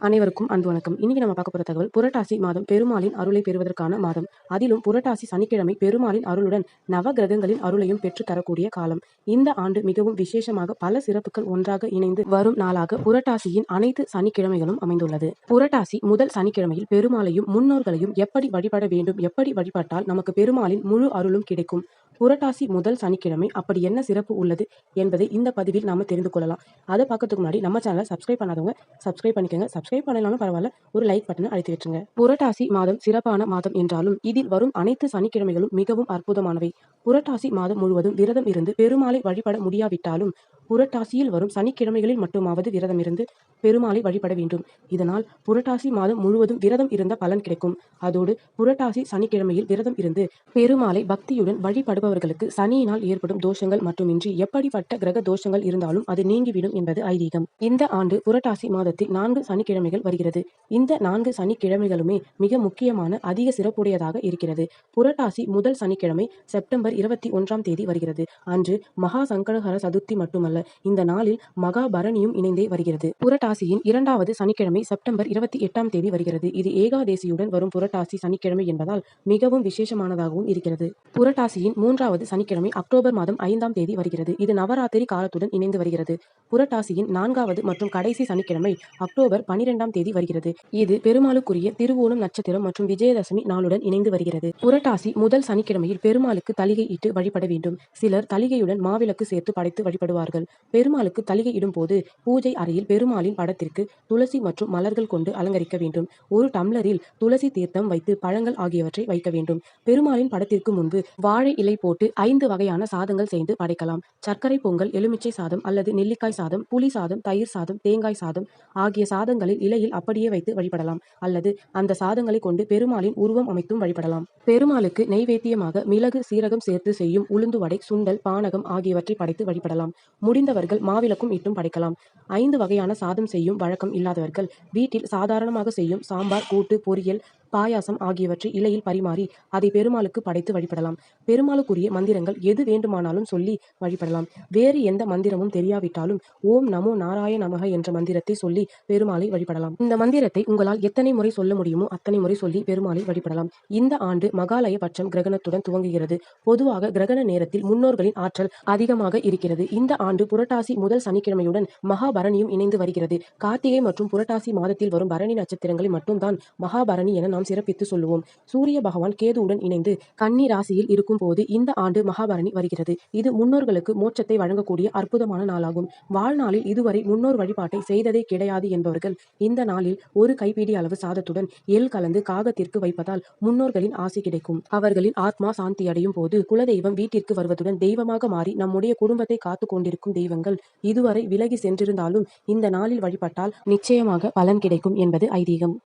அனைவருக்கும் அன்பு வணக்கம். இன்னைக்கு நம்ம பார்க்க போற தகவல் புரட்டாசி மாதம் பெருமாளின் அருளை பெறுவதற்கான மாதம். அதிலும் புரட்டாசி சனிக்கிழமை பெருமாளின் அருளுடன் நவ கிரகங்களின் அருளையும் பெற்று தரக்கூடிய காலம். இந்த ஆண்டு மிகவும் விசேஷமாக பல சிறப்புகள் ஒன்றாக இணைந்து வரும் நாளாக புரட்டாசியின் அனைத்து சனிக்கிழமைகளும் அமைந்துள்ளது. புரட்டாசி முதல் சனிக்கிழமையில் பெருமாளையும் முன்னோர்களையும் எப்படி வழிபட வேண்டும் எப்படி வழிபட்டால் நமக்கு பெருமாளின் முழு அருளும் கிடைக்கும்? புரட்டாசி முதல் சனிக்கிழமை அப்படி என்ன சிறப்பு உள்ளது என்பதை இந்த பதிவில் நாம தெரிந்து கொள்ளலாம். அதை பார்க்கறதுக்கு முன்னாடி நம்ம சேனலை சப்ஸ்கிரைப் பண்ணாதவங்க சப்ஸ்கிரைப் பண்ணிக்கோங்க. சப்ஸ்கிரைப் பண்ணலாம்னு பரவாயில்ல ஒரு லைக் பட்டனை அழுத்தி வச்சுங்க புரட்டாசி மாதம் சிறப்பான மாதம் என்றாலும் இதில் வரும் அனைத்து சனிக்கிழமைகளும் மிகவும் அற்புதமானவை. புரட்டாசி மாதம் முழுவதும் விரதம் இருந்து பெருமாளை வழிபட முடியாவிட்டாலும் புரட்டாசியில் வரும் சனிக்கிழமைகளில் மட்டுமாவது விரதம் இருந்து பெருமாளை வழிபட வேண்டும். இதனால் புரட்டாசி மாதம் முழுவதும் விரதம் இருந்த பலன் கிடைக்கும். அதோடு புரட்டாசி சனிக்கிழமையில் விரதம் இருந்து பெருமாளை பக்தியுடன் வழிபடுபவர்களுக்கு சனியினால் ஏற்படும் தோஷங்கள் மட்டுமின்றி எப்படிப்பட்ட கிரக தோஷங்கள் இருந்தாலும் அது நீங்கிவிடும் என்பது ஐதீகம். இந்த ஆண்டு புரட்டாசி மாதத்தில் நான்கு சனிக்கிழமைகள் வருகிறது. இந்த நான்கு சனிக்கிழமைகளுமே மிக முக்கியமான அதிக சிறப்புடையதாக இருக்கிறது. புரட்டாசி முதல் சனிக்கிழமை செப்டம்பர் இருபத்தி ஒன்றாம் தேதி வருகிறது. அன்று மகா சங்கடஹர சதுர்த்தி மட்டுமல்ல இந்த நாளில் மகாபரணியும் இணைந்தே வருகிறது. புரட்டாசியின் இரண்டாவது சனிக்கிழமை செப்டம்பர் இருபத்தி எட்டாம் தேதி வருகிறது. இது ஏகாதேசியுடன் வரும் புரட்டாசி சனிக்கிழமை என்பதால் மிகவும் விசேஷமானதாகவும் இருக்கிறது. புரட்டாசியின் மூன்றாவது சனிக்கிழமை அக்டோபர் மாதம் ஐந்தாம் தேதி வருகிறது. இது நவராத்திரி காலத்துடன் இணைந்து வருகிறது. புரட்டாசியின் நான்காவது மற்றும் கடைசி சனிக்கிழமை அக்டோபர் பனிரெண்டாம் தேதி வருகிறது. இது பெருமாளுக்குரிய திருவோணம் நட்சத்திரம் மற்றும் விஜயதசமி நாளுடன் இணைந்து வருகிறது. புரட்டாசி முதல் சனிக்கிழமையில் பெருமாளுக்கு தலிகை இட்டு வழிபட வேண்டும். சிலர் தலிகையுடன் மாவிளக்கு சேர்த்து படைத்து வழிபடுவார்கள். பெருமாளுக்கு தலிகை இடும் போது பூஜை அறையில் பெருமாளின் படத்திற்கு துளசி மற்றும் மலர்கள் கொண்டு அலங்கரிக்க வேண்டும். ஒரு டம்ளரில் துளசி தீர்த்தம் வைத்து பழங்கள் ஆகியவற்றை வைக்க வேண்டும். பெருமாளின் படத்திற்கு முன்பு வாழை இலை போட்டு ஐந்து வகையான சாதங்கள் செய்து படைக்கலாம். சர்க்கரை பொங்கல் எலுமிச்சை சாதம் அல்லது நெல்லிக்காய் சாதம் புளி சாதம் தயிர் சாதம் தேங்காய் சாதம் ஆகிய சாதங்களில் இலையில் அப்படியே வைத்து வழிபடலாம். அல்லது அந்த சாதங்களை கொண்டு பெருமாளின் உருவம் அமைத்தும் வழிபடலாம். பெருமாளுக்கு நெய்வேத்தியமாக மிளகு சீரகம் சேர்த்து செய்யும் உளுந்து வடை சுண்டல் பானகம் ஆகியவற்றை படைத்து வழிபடலாம். முடிந்தவர்கள் மாவிளக்கும் இட்டும் படைக்கலாம். ஐந்து வகையான சாதம் செய்யும் வழக்கம் இல்லாதவர்கள் வீட்டில் சாதாரணமாக செய்யும் சாம்பார் கூட்டு பொரியல் பாயாசம் ஆகியவற்றை இலையில் பரிமாறி அதை பெருமாளுக்கு படைத்து வழிபடலாம். பெருமாளுக்குரிய மந்திரங்கள் எது வேண்டுமானாலும் சொல்லி வழிபடலாம். வேறு எந்த மந்திரமும் தெரியாவிட்டாலும் ஓம் நமோ நாராயண நமக என்ற மந்திரத்தை சொல்லி பெருமாளை வழிபடலாம். இந்த மந்திரத்தை உங்களால் எத்தனை முறை சொல்ல முடியுமோ அத்தனை முறை சொல்லி பெருமாளை வழிபடலாம். இந்த ஆண்டு மகாலய பட்சம் கிரகணத்துடன் துவங்குகிறது. பொதுவாக கிரகண நேரத்தில் முன்னோர்களின் ஆற்றல் அதிகமாக இருக்கிறது. இந்த ஆண்டு புரட்டாசி முதல் சனிக்கிழமையுடன் மகாபரணியும் இணைந்து வருகிறது. கார்த்திகை மற்றும் புரட்டாசி மாதத்தில் வரும் பரணி நட்சத்திரங்களை மட்டும்தான் மகாபரணி என நாம் சிறப்பித்து சொல்லுவோம். சூரிய பகவான் கேதுவுடன் இணைந்து கன்னி ராசியில் இருக்கும் போது இந்த ஆண்டு மகாபரணி வருகிறது. இது முன்னோர்களுக்கு மோட்சத்தை வழங்கக்கூடிய அற்புதமான நாளாகும். வாழ்நாளில் இதுவரை முன்னோர் வழிபாட்டை செய்ததே கிடையாது என்பவர்கள் இந்த நாளில் ஒரு கைப்பிடி அளவு சாதத்துடன் எல் கலந்து காகத்திற்கு வைப்பதால் முன்னோர்களின் ஆசை கிடைக்கும். அவர்களின் ஆத்மா சாந்தி அடையும் போது குலதெய்வம் வீட்டிற்கு வருவதுடன் தெய்வமாக மாறி நம்முடைய குடும்பத்தை காத்து கொண்டிருக்கும் தெய்வங்கள் இதுவரை விலகி சென்றிருந்தாலும் இந்த நாளில் வழிபட்டால் நிச்சயமாக பலன் கிடைக்கும் என்பது ஐதீகம்.